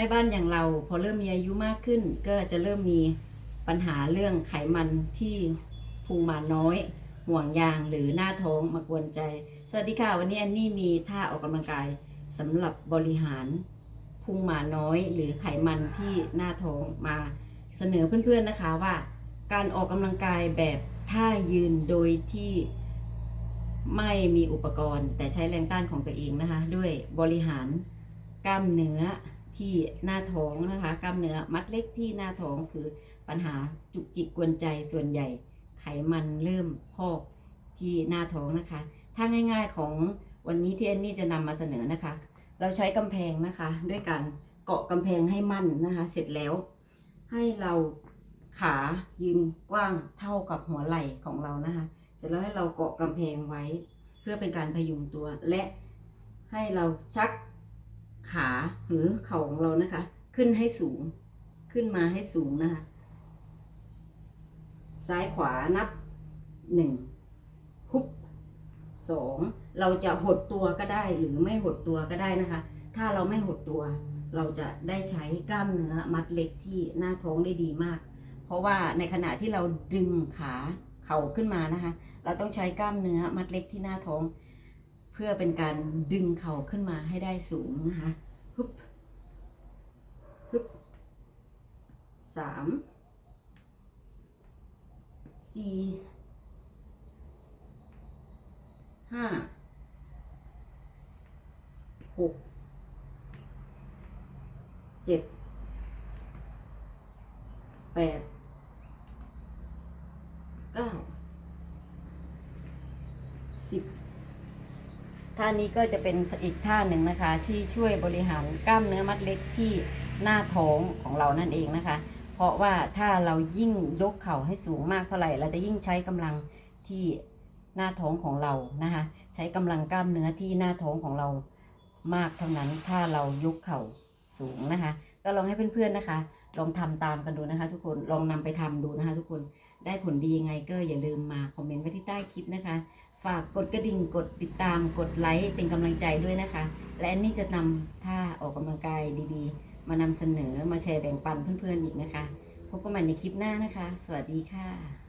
แม่บ้านอย่างเราพอเริ่มมีอายุมากขึ้น ก็จะเริ่มมีปัญหาเรื่องไขมันที่พุงมาน้อย ห่วงยางหรือหน้าท้องมากวนใจ สวัสดีค่ะ วันนี้อันนี่มีท่าออกกำลังกายสำหรับบริหารพุงหมาน้อย หรือไขมันที่หน้าท้องมาเสนอเพื่อนๆนะคะว่า การออกกำลังกายแบบท่ายืนโดยที่ไม่มีอุปกรณ์ แต่ใช้แรงต้านของตัวเองนะคะ ด้วยบริหารกล้ามเนื้อ ที่หน้าท้องนะคะกล้ามเนื้อมัดเล็กที่หน้าท้องคือปัญหาจุกจิกกวนใจส่วนใหญ่ ไขมันเริ่มพอกที่หน้าท้องนะคะถ้าง่าย ๆของวันนี้ที่แอนนี่จะนำมาเสนอนะคะ เราใช้กำแพงนะคะ ด้วยการเกาะกำแพงให้มั่นนะคะ เสร็จแล้วให้เราขายืนกว้างเท่ากับหัวไหล่ของเรานะคะ เสร็จแล้วให้เราเกาะกำแพงไว้ เพื่อเป็นการพยุงตัวและให้เราชัก ขาหรือเข่าของเรานะคะ ขึ้นให้สูง ขึ้นมาให้สูงนะคะ ซ้ายขวานับหนึ่งฮุบสองเราจะหดตัวก็ได้หรือไม่หดตัวก็ได้นะคะ ถ้าเราไม่หดตัว เราจะได้ใช้กล้ามเนื้อมัดเล็กที่หน้าท้องได้ดีมาก เพราะว่าในขณะที่เราดึงขาเข่าขึ้นมานะคะ เราต้องใช้กล้ามเนื้อมัดเล็กที่หน้าท้อง พื่อเป็นการดึงเข่าขึ้นมาให้ได้สูงนะคะฮึบฮึบสามสี่ห้าหกเจ็ดแปดเก้าสิบ ท่านี้ก็จะเป็นอีกท่าหนึ่งนะคะ ที่ช่วยบริหารกล้ามเนื้อมัดเล็กที่หน้าท้องของเรานั่นเองนะคะ เพราะว่าถ้าเรายิ่งยกเข่าให้สูงมากเท่าไหร่เราจะยิ่งใช้กำลังที่หน้าท้องของเรานะคะ ใช้กำลังกล้ามเนื้อที่หน้าท้องของเรามากเท่านั้นถ้าเรายกเข่าสูงนะคะ ก็ลองให้เพื่อนๆนะคะ ลองทำตามกันดูนะคะ ทุกคนลองนำไปทำดูนะคะ ทุกคนได้ผลดียังไงก็อย่าลืมมาคอมเมนต์ไว้ที่ใต้คลิปนะคะ ฝากกดกระดิ่งกดติดตามกดไลค์เป็นกำลังใจด้วยนะคะ และอันนี่จะนำท่าออกกำลังกายดีๆ มานำเสนอมาแชร์แบ่งปันเพื่อนๆอีกนะคะ พบกันใหม่ในคลิปหน้านะคะ สวัสดีค่ะ